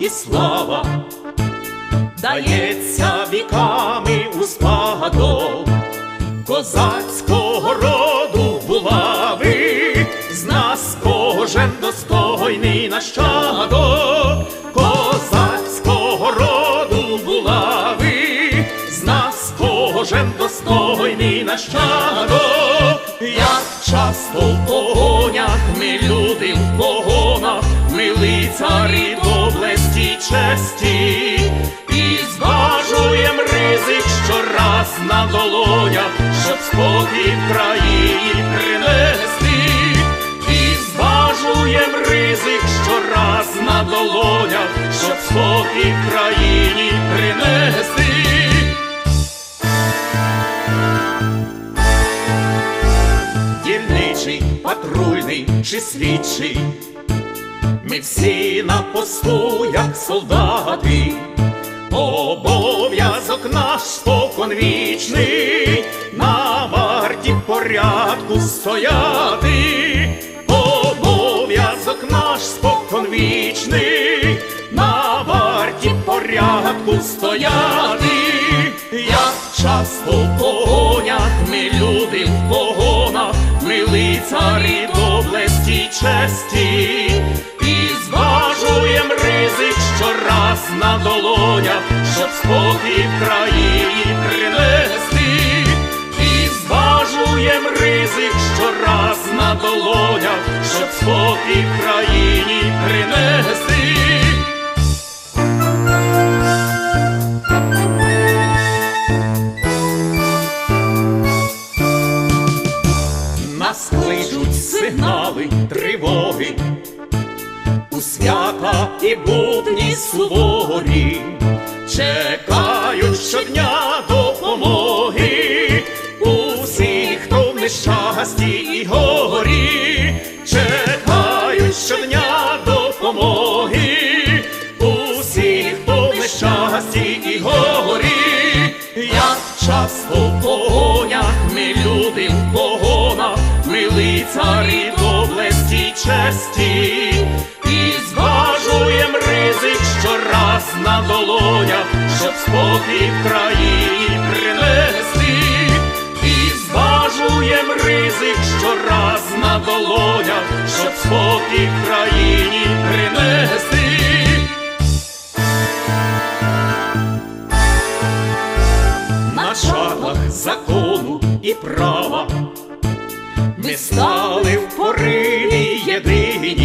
і слава. Дається віками у спадок козацького роду булави, з нас кожен достойний нащадок, козацького роду булави, з нас кожен достойний нащадок, як часто в погонях ми люди в погонах, ми лицарі честі, і зважуєм ризик щораз на долонях, щоб спокій в країні принести, і зважуєм ризик щораз на долонях, щоб спокій країні принести. Дільничий, патрульний чи слідчий, ми всі на посту, як солдати, обов'язок наш споконвічний, на варті порядку стояти, обов'язок наш споконвічний, на варті порядку стояти, як часто в погонях ми люди в погонах, ми лицарі доблесті честі, щораз на долонях, щоб спокій в країні принести, і зважуєм ризик щораз на долонях, щоб спокій в країні принести. Нас кличуть сигнали тривоги свята і будні суворі, чекають щодня допомоги. Усіх, хто в нещасті і горі, чекають щодня допомоги. Усіх, хто в нещасті і горі, як часто в погонях ми люди в погонах, ми лицарі доблесті честі, щораз на долонях, щоб спокій в країні принести, і зважуєм ризик щораз на долонях, щоб спокій в країні принести. на шагах закону і права. Ми стали в пориві єдині,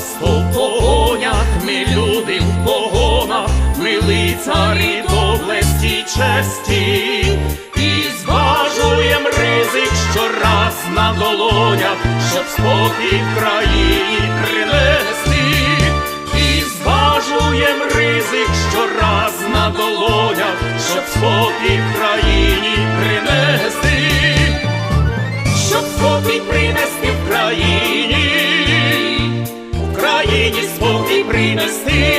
часто в погонях ми люди в погонах, ми лицарі доблесті честі, і зважуєм ризик щораз на долонях, щоб спокій в країні спокій